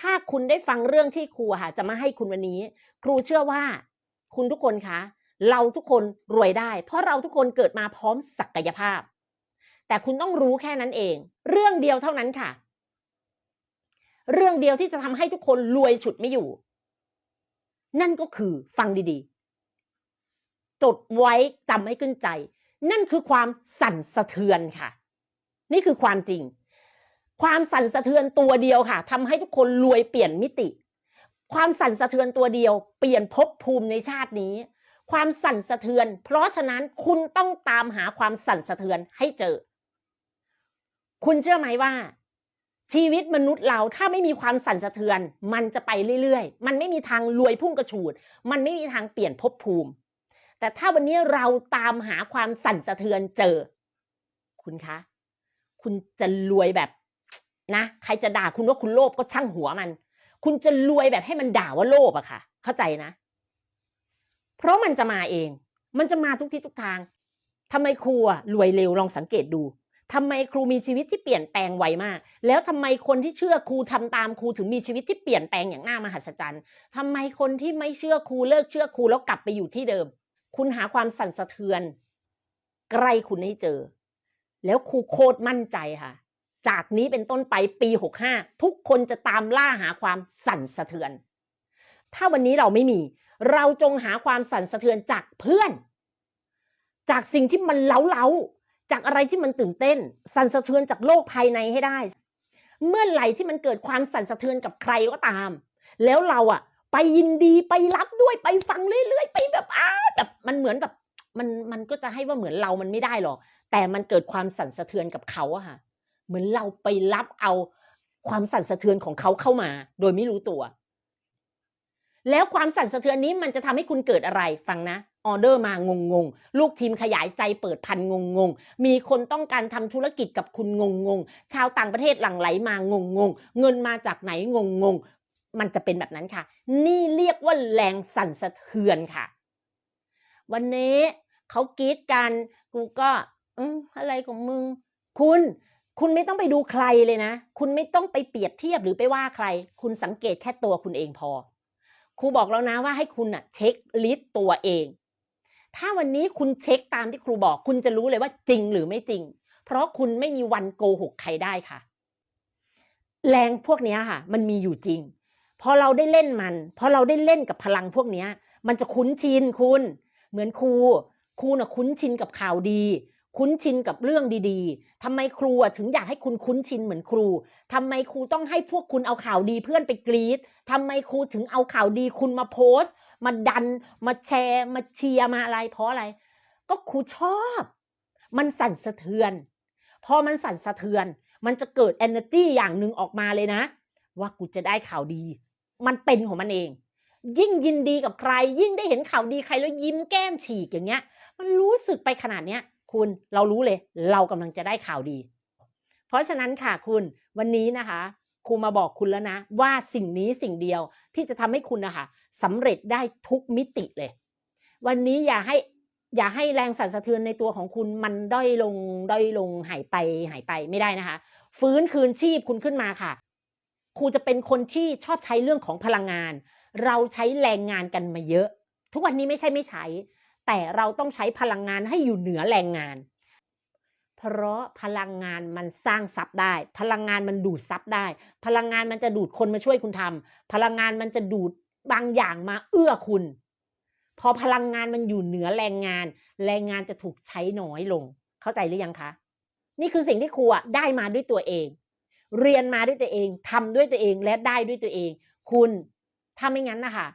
ถ้าคุณได้ฟังเรื่องที่ครูค่ะจะมาให้คุณวันนี้ ครูเชื่อว่า คุณทุกคนคะ เราทุกคนรวยได้ เพราะเราทุกคนเกิดมาพร้อมศักยภาพ แต่คุณต้องรู้แค่นั้นเอง เรื่องเดียวเท่านั้นค่ะ เรื่องเดียวที่จะทำให้ทุกคนรวยฉุดไม่อยู่ นั่นก็คือฟังดีๆ จดไว้จำให้ขึ้นใจ นั่นคือความสั่นสะเทือนค่ะ นี่คือความจริง ความสั่นสะเทือนตัวเดียวค่ะทำให้ทุกคนรวยเปลี่ยนมิติ ความสั่นสะเทือนตัวเดียว เปลี่ยนภพภูมิในชาตินี้ ความสั่นสะเทือน เพราะฉะนั้นคุณต้องตามหาความสั่นสะเทือนให้เจอ คุณเชื่อไหมว่า ชีวิตมนุษย์เราถ้าไม่มีความสั่นสะเทือน มันจะไปเรื่อยๆ มันไม่มีทางรวยพุ่งกระฉูด มันไม่มีทางเปลี่ยนภพภูมิ แต่ถ้าวันนี้เราตามหาความสั่นสะเทือนเจอ คุณคะ คุณจะรวยแบบ นะใครจะด่าคุณว่าคุณโลภก็ช่างหัวมัน คุณจะรวยแบบให้มันด่าว่าโลภอะค่ะ เข้าใจนะ เพราะมันจะมาเอง มันจะมาทุกทิศทุกทางทำไมครูอะรวยเร็วลองสังเกตดูทำไมครูมีชีวิตที่เปลี่ยนแปลงไวมาก แล้วทำไมคนที่เชื่อครูทำตามครูถึงมีชีวิตที่เปลี่ยนแปลงอย่างน่ามหัศจรรย์ทำไมคนที่ไม่เชื่อครูเลิกเชื่อครูแล้วกลับไปอยู่ที่เดิม คุณหาความสั่นสะเทือน ใกล้คุณให้เจอ แล้วครูโคตรมั่นใจค่ะ จากนี้เป็นต้นไปปี 65 ทุกคนจะตามล่าหาความสั่นสะเทือน ถ้าวันนี้เราไม่มี เราจงหาความสั่นสะเทือนจากเพื่อน จากสิ่งที่มันเล้าเล้าๆจากอะไรที่มันตื่นเต้น สั่นสะเทือนจากโลกภายในให้ได้ เมื่อไหร่ที่มันเกิดความสั่นสะเทือนกับใครก็ตาม แล้วเราอะไปยินดีไปรับด้วยไปฟังเรื่อยๆ ไปแบบอ้าแบบมันเหมือนแบบมันมันก็จะให้ว่าเหมือนเรามันไม่ได้หรอกแต่มันเกิดความสั่นสะเทือนกับเขาอะค่ะ เหมือนเราไปรับเอาความสั่นสะเทือนของเขาเข้ามา โดยไม่รู้ตัว แล้วความสั่นสะเทือนนี้มันจะทำให้คุณเกิดอะไรฟังนะออเดอร์มางงงลูกทีมขยายใจเปิดพันงงงมีคนต้องการทำธุรกิจกับคุณงงงๆชาวต่างประเทศหลั่งไหลมางงงๆเงินมาจากไหนงงงๆมันจะเป็นแบบนั้นค่ะ นี่เรียกว่าแรงสั่นสะเทือนค่ะ วันนี้เขากีดกัน กูก็ อือะไรของมึง คุณ คุณไม่ต้องไปดูใครเลยนะ คุณไม่ต้องไปเปรียบเทียบหรือไปว่าใคร คุณสังเกตแค่ตัวคุณเองพอ ครูบอกแล้วนะว่าให้คุณอะเช็คลิสต์ตัวเอง ถ้าวันนี้คุณเช็คตามที่ครูบอก คุณจะรู้เลยว่าจริงหรือไม่จริง เพราะคุณไม่มีวันโกหกใครได้ค่ะ แรงพวกนี้ค่ะ มันมีอยู่จริง พอเราได้เล่นมัน พอเราได้เล่นกับพลังพวกนี้มันจะคุ้นชินคุณ เหมือนครู ครูน่ะคุ้นชินกับข่าวดี คุ้นชินกับเรื่องดีๆทำไมครูถึงอยากให้คุณคุ้นชินเหมือนครูทำไมครูต้องให้พวกคุณเอาข่าวดีเพื่อนไปกรีดทำไมครูถึงเอาข่าวดีคุณมาโพสต์ มาดัน มาแชร์ มาเชียร์ มาอะไรเพราะอะไร ก็ครูชอบ มันสั่นสะเทือน พอมันสั่นสะเทือน มันจะเกิด energy อย่างหนึ่งออกมาเลยนะ ว่ากูจะได้ข่าวดี มันเป็นของมันเอง ยิ่งยินดีกับใคร ยิ่งได้เห็นข่าวดีใครแล้วยิ้มแก้มฉีกอย่างเงี้ย มันรู้สึกไปขนาดเนี้ย คุณเรารู้เลย เรากำลังจะได้ข่าวดี เพราะฉะนั้นค่ะคุณวันนี้นะคะครูมาบอกคุณแล้วนะ ว่าสิ่งนี้สิ่งเดียวที่จะทำให้คุณนะคะสำเร็จได้ทุกมิติเลย วันนี้อย่าให้อย่าให้แรงสั่นสะเทือนในตัวของคุณมันด้อยลงด้อยลงหายไปหายไปไม่ได้นะคะ ฟื้นคืนชีพคุณขึ้นมาค่ะครูจะเป็นคนที่ชอบใช้เรื่องของพลังงาน เราใช้แรงงานกันมาเยอะ ทุกวันนี้ไม่ใช่ไม่ใช้ แต่เราต้องใช้พลังงานให้อยู่เหนือแรงงาน เพราะพลังงานมันสร้างทรัพย์ได้ พลังงานมันดูดทรัพย์ได้ พลังงานมันจะดูดคนมาช่วยคุณทำพลังงานมันจะดูดบางอย่างมาเอื้อคุณ พอพลังงานมันอยู่เหนือแรงงาน แรงงานจะถูกใช้น้อยลง เข้าใจหรือยังคะ นี่คือสิ่งที่ครูอะได้มาด้วยตัวเอง เรียนมาด้วยตัวเองทำด้วยตัวเองและได้ด้วยตัวเอง คุณถ้าไม่งั้นนะคะ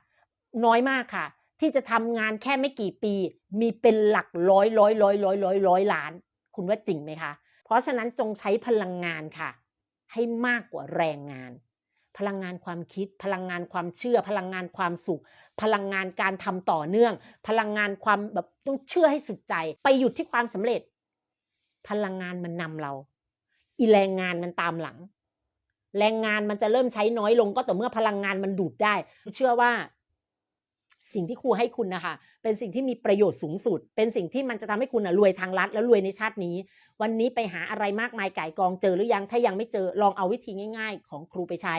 น้อยมากค่ะ ที่จะทำงานแค่ไม่กี่ปี มีเป็นหลักร้อยร้อยร้อยร้อยร้อยร้อยล้าน คุณว่าจริงไหมคะ เพราะฉะนั้นจงใช้พลังงานค่ะ ให้มากกว่าแรงงาน พลังงานความคิด พลังงานความเชื่อ พลังงานความสุข พลังงานการทำต่อเนื่อง พลังงานความแบบต้องเชื่อให้สุดใจ ไปหยุดที่ความสำเร็จ พลังงานมันนำเรา อีแรงงานมันตามหลัง แรงงานมันจะเริ่มใช้น้อยลงก็ต่อเมื่อพลังงานมันดูดได้ เชื่อว่า สิ่งที่ครูให้คุณนะคะ เป็นสิ่งที่มีประโยชน์สูงสุด เป็นสิ่งที่มันจะทำให้คุณนะรวยทางรัฐและรวยในชาตินี้ วันนี้ไปหาอะไรมากมายไก่กองเจอหรือยัง ถ้ายังไม่เจอลองเอาวิธีง่าย ๆ ของครูไปใช้